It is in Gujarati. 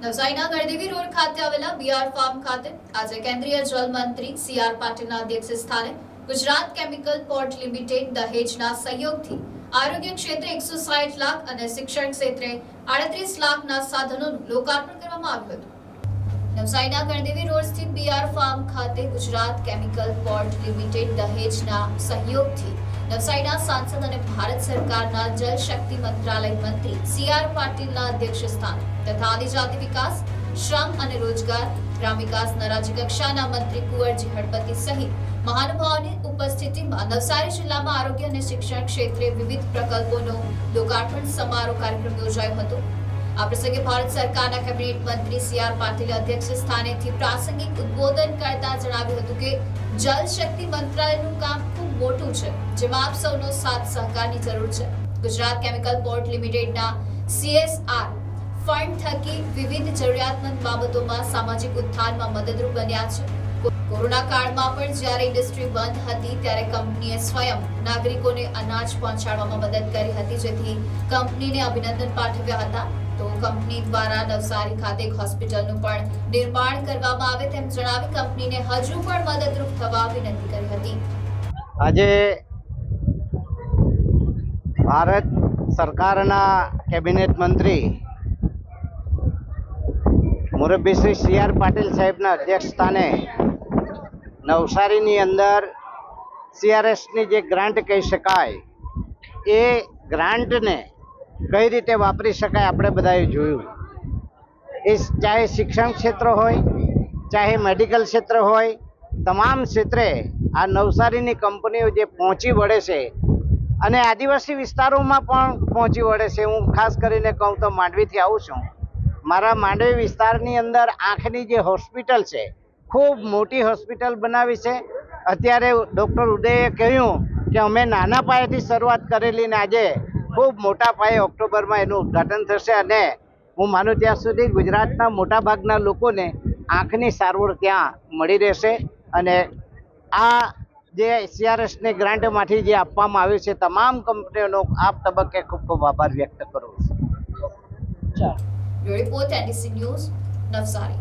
નવસારીના ગણદેવી રોડ ખાતે આવેલા બીઆર ફાર્મ ખાતે આજે કેન્દ્રીય જલ મંત્રી સી આર પાટીલના અધ્યક્ષ સ્થાને ગુજરાત કેમિકલ પોર્ટ લિમિટેડ દહેજના સહયોગથી આરોગ્ય ક્ષેત્રે એકસો સાઠ લાખ અને શિક્ષણ ક્ષેત્રે આડત્રીસ લાખના સાધનોનું લોકાર્પણ કરવામાં આવ્યું હતું. નવસારીના ગણદેવી રોડ સ્થિત બીઆર ફાર્મ ખાતે ગુજરાત કેમિકલ પોર્ટ લિમિટેડ દહેજના સહયોગથી નવસારીના સાંસદ અને ભારત સરકારના જલ શક્તિ મંત્રાલય મંત્રી સી આર પાટીલના અધ્યક્ષ સ્થાને તથા આદિજાતિ વિકાસ, શ્રમ અને રોજગાર ગ્રામ વિકાસના રાજ્ય કક્ષાના મંત્રી કુંવરજી હળપતિ સહિત મહાનુભાવોની ઉપસ્થિતિમાં નવસારી જિલ્લામાં આરોગ્ય અને શિક્ષણ ક્ષેત્રે વિવિધ પ્રકલ્પોનો લોકાર્પણ સમારોહ કાર્યક્રમ યોજાયો હતો. આ પ્રસંગે ભારત સરકારના કેબિનેટ મંત્રી સી આર પાટીલે અધ્યક્ષ સ્થાનેથી પ્રાસંગિક ઉદ્બોધન કરતા જણાવ્યું હતું કે જલ શક્તિ મંત્રાલયનું કામ ખૂબ મોટું છે, જેમાં આપ સૌનો સાથ સહકારની જરૂર છે. ગુજરાત કેમિકલ પોર્ટ લિમિટેડના સીએસઆર ફંડ થકી વિવિધ જરૂરિયાતમંદ બાબતોમાં સામાજિક ઉત્થાનમાં મદદરૂપ બન્યા છે. કોરોના કાળમાં પણ જ્યારે ઇન્ડસ્ટ્રી બંધ હતી ત્યારે કંપનીએ સ્વયં નાગરિકોને અનાજ પહોંચાડવામાં મદદ કરી હતી, જેથી કંપનીને અભિનંદન પાઠવ્યા હતા. તો કંપની દ્વારા નવસારી ખાતે એક હોસ્પિટલનું પણ નિર્માણ કરવામાં આવે તેમ જણાવી કંપનીને હજુ પણ મદદરૂપ થવા વિનંતી કરી હતી. આજે ભારત સરકારના કેબિનેટ મંત્રી મુરબ્બી શ્રી સી આર પાટીલ સાહેબના અધ્યક્ષ સ્થાને નવસારીની અંદર સીઆરએસની જે ગ્રાન્ટ કહી શકાય, એ ગ્રાન્ટને કઈ રીતે વાપરી શકાય આપણે બધાએ જોયું. એ ચાહે શિક્ષણ ક્ષેત્ર હોય, ચાહે મેડિકલ ક્ષેત્ર હોય, તમામ ક્ષેત્રે આ નવસારીની કંપનીઓ જે પહોંચી વળે છે અને આદિવાસી વિસ્તારોમાં પણ પહોંચી વળે છે. હું ખાસ કરીને કહું તો માંડવીથી આવું છું. મારા માંડવી વિસ્તારની અંદર આંખની જે હોસ્પિટલ છે ખૂબ મોટી હોસ્પિટલ બનાવી છે. અત્યારે ડૉક્ટર ઉદયે કહ્યું કે અમે નાના પાયેથી શરૂઆત કરેલી ને આજે ખૂબ મોટા પાયે ઓક્ટોબરમાં એનું ઉદ્ઘાટન થશે અને હું માનું ત્યાં સુધી ગુજરાતના મોટાભાગના લોકોને આંખની સારવાર ત્યાં મળી રહેશે અને આ જે સીઆરએસની ગ્રાન્ટમાંથી જે આપવામાં આવ્યું છે તમામ કંપનીઓનો આ તબક્કે ખૂબ ખૂબ આભાર વ્યક્ત કરું છું. Report news Navsari